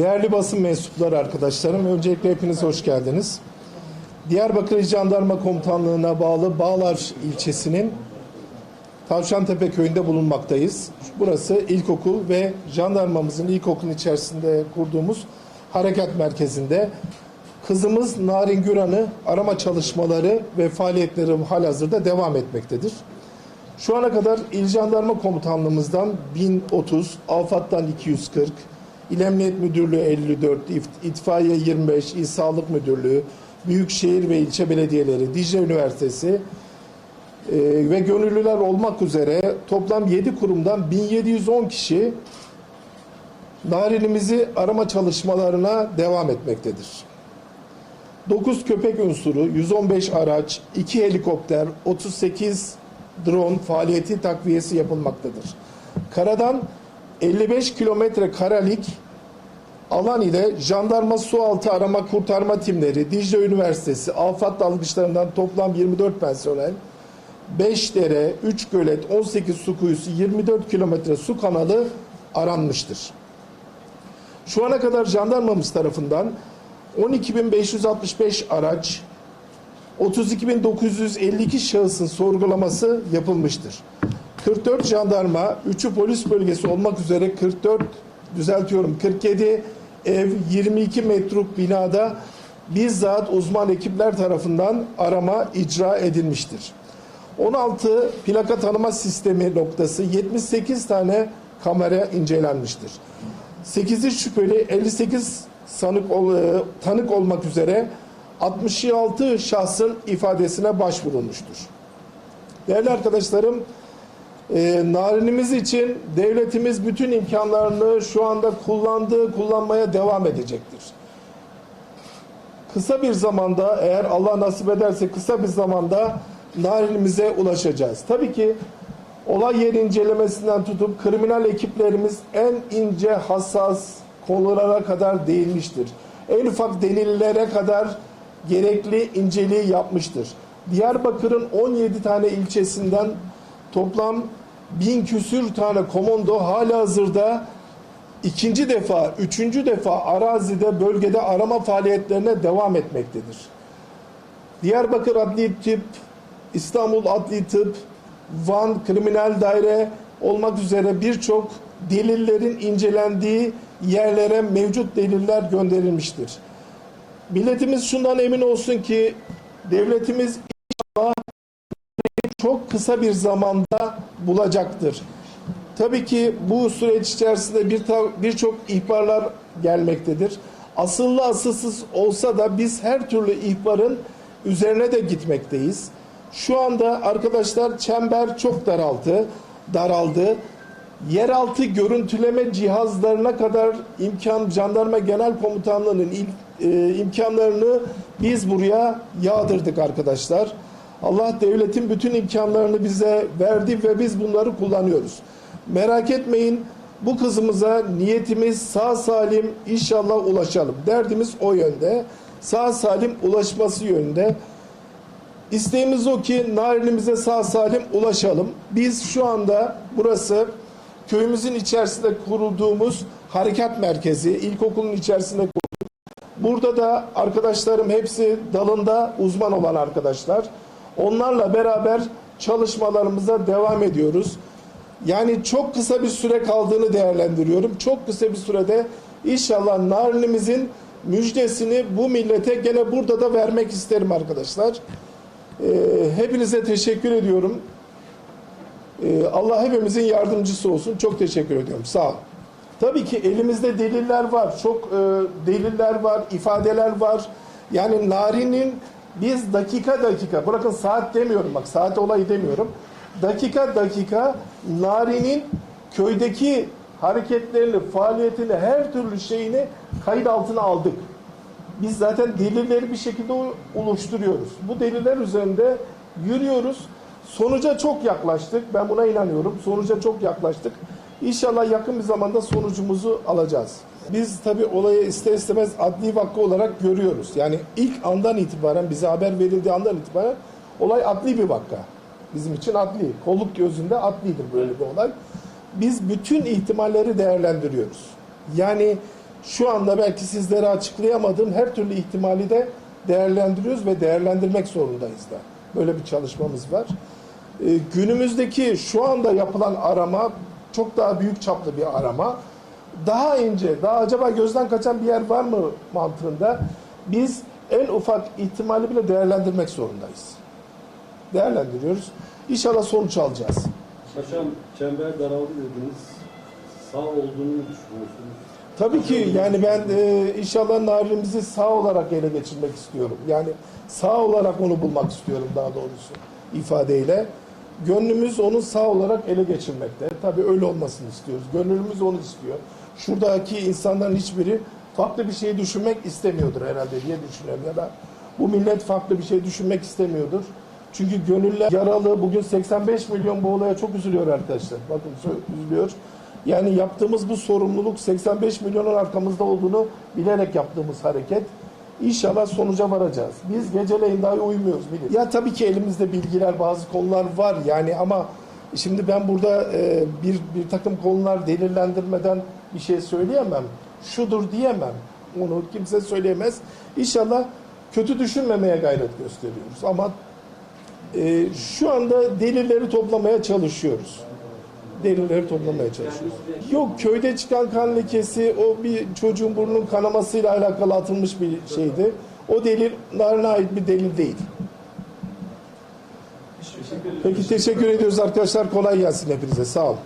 Değerli basın mensupları arkadaşlarım, öncelikle hepiniz hoş geldiniz. Diyarbakır Jandarma Komutanlığı'na bağlı Bağlar ilçesinin Tavşantepe köyünde bulunmaktayız. Burası ilkokul ve jandarmamızın ilkokulun içerisinde kurduğumuz harekat merkezinde. Kızımız Narin Güran'ı arama çalışmaları ve faaliyetleri halihazırda devam etmektedir. Şu ana kadar İl Jandarma Komutanlığımızdan 1030, AFAD'dan 240, İl Emniyet Müdürlüğü 54, İf- İtfaiye 25, İl Sağlık Müdürlüğü, Büyükşehir ve ilçe belediyeleri, Dicle Üniversitesi e, ve gönüllüler olmak üzere toplam 7 kurumdan 1710 kişi narinimizi arama çalışmalarına devam etmektedir. 9 köpek unsuru, 115 araç, 2 helikopter, 38 drone faaliyeti takviyesi yapılmaktadır. Karadan 55 kilometre karelik alan ile jandarma sualtı arama kurtarma timleri, Dicle Üniversitesi, afat dalgıçlarından toplam 24 personel, 5 dere, 3 gölet, 18 su kuyusu, 24 kilometre su kanalı aranmıştır. Şu ana kadar jandarmamız tarafından 12.565 araç, 32.952 şahısın sorgulaması yapılmıştır. 44 jandarma, 3'ü polis bölgesi olmak üzere 44, düzeltiyorum 47 ev, 22 metruk binada bizzat uzman ekipler tarafından arama icra edilmiştir. 16 plaka tanıma sistemi noktası 78 tane kamera incelenmiştir. 8'i şüpheli 58 sanık ol- e, tanık olmak üzere 66 şahsın ifadesine başvurulmuştur. Değerli arkadaşlarım, e, narinimiz için devletimiz bütün imkanlarını şu anda kullandığı, kullanmaya devam edecektir. Kısa bir zamanda eğer Allah nasip ederse kısa bir zamanda narinimize ulaşacağız. Tabii ki olay yeri incelemesinden tutup kriminal ekiplerimiz en ince hassas konulara kadar değinmiştir. En ufak delillere kadar gerekli inceliği yapmıştır. Diyarbakır'ın 17 tane ilçesinden toplam bin küsür tane komando hala hazırda ikinci defa, üçüncü defa arazide, bölgede arama faaliyetlerine devam etmektedir. Diyarbakır Adli Tıp, İstanbul Adli Tıp, Van Kriminal Daire olmak üzere birçok delillerin incelendiği yerlere mevcut deliller gönderilmiştir. Milletimiz şundan emin olsun ki devletimiz çok kısa bir zamanda bulacaktır. Tabii ki bu süreç içerisinde bir birçok ihbarlar gelmektedir. Asıllı asılsız olsa da biz her türlü ihbarın üzerine de gitmekteyiz. Şu anda arkadaşlar çember çok daraldı, daraldı. Yeraltı görüntüleme cihazlarına kadar imkan jandarma genel komutanlığının e, imkanlarını biz buraya yağdırdık arkadaşlar. Allah devletin bütün imkanlarını bize verdi ve biz bunları kullanıyoruz. Merak etmeyin bu kızımıza niyetimiz sağ salim inşallah ulaşalım. Derdimiz o yönde. Sağ salim ulaşması yönünde. İsteğimiz o ki narinimize sağ salim ulaşalım. Biz şu anda burası köyümüzün içerisinde kurulduğumuz harekat merkezi, ilkokulun içerisinde kurduk. Burada da arkadaşlarım hepsi dalında uzman olan arkadaşlar. Onlarla beraber çalışmalarımıza devam ediyoruz. Yani çok kısa bir süre kaldığını değerlendiriyorum. Çok kısa bir sürede inşallah narinimizin müjdesini bu millete gene burada da vermek isterim arkadaşlar. Ee, hepinize teşekkür ediyorum. Ee, Allah hepimizin yardımcısı olsun. Çok teşekkür ediyorum. Sağ olun. Tabii ki elimizde deliller var. Çok e, deliller var, ifadeler var. Yani Nari'nin biz dakika dakika, bırakın saat demiyorum bak, saat olayı demiyorum. Dakika dakika Nari'nin köydeki hareketlerini, faaliyetini, her türlü şeyini kayıt altına aldık. Biz zaten delilleri bir şekilde oluşturuyoruz. Bu deliller üzerinde yürüyoruz. Sonuca çok yaklaştık. Ben buna inanıyorum. Sonuca çok yaklaştık. İnşallah yakın bir zamanda sonucumuzu alacağız. Biz tabii olayı ister istemez adli vakka olarak görüyoruz. Yani ilk andan itibaren bize haber verildiği andan itibaren olay adli bir vakka. Bizim için adli. Kolluk gözünde adlidir böyle bir olay. Biz bütün ihtimalleri değerlendiriyoruz. Yani şu anda belki sizlere açıklayamadığım her türlü ihtimali de değerlendiriyoruz ve değerlendirmek zorundayız da. Böyle bir çalışmamız var. Ee, günümüzdeki şu anda yapılan arama çok daha büyük çaplı bir arama. Daha ince, daha acaba gözden kaçan bir yer var mı mantığında biz en ufak ihtimali bile değerlendirmek zorundayız. Değerlendiriyoruz. İnşallah sonuç alacağız. Paşam çember daraldı dediniz. Sağ olduğunu düşünüyorsunuz? Tabii ki yani ben e, inşallah Narin'imizi sağ olarak ele geçirmek istiyorum. Yani sağ olarak onu bulmak istiyorum daha doğrusu ifadeyle. Gönlümüz onu sağ olarak ele geçirmekte. Tabii öyle olmasını istiyoruz. Gönlümüz onu istiyor. Şuradaki insanların hiçbiri farklı bir şey düşünmek istemiyordur herhalde diye düşünüyorum. Ya da bu millet farklı bir şey düşünmek istemiyordur. Çünkü gönüller yaralı. Bugün 85 milyon bu olaya çok üzülüyor arkadaşlar. Bakın üzülüyor. Yani yaptığımız bu sorumluluk 85 milyonun arkamızda olduğunu bilerek yaptığımız hareket. İnşallah sonuca varacağız. Biz geceleyin dahi uyumuyoruz bilin. Ya tabii ki elimizde bilgiler, bazı konular var yani ama şimdi ben burada e, bir bir takım konular delillendirmeden bir şey söyleyemem. Şudur diyemem. Onu kimse söyleyemez. İnşallah kötü düşünmemeye gayret gösteriyoruz ama e, şu anda delilleri toplamaya çalışıyoruz. Delilleri toplamaya çalışıyoruz. Yok köyde çıkan kan lekesi o bir çocuğun burnunun kanamasıyla alakalı atılmış bir şeydi. O delil ait bir delil değil. Peki teşekkür ediyoruz arkadaşlar. Kolay gelsin hepinize. Sağ olun.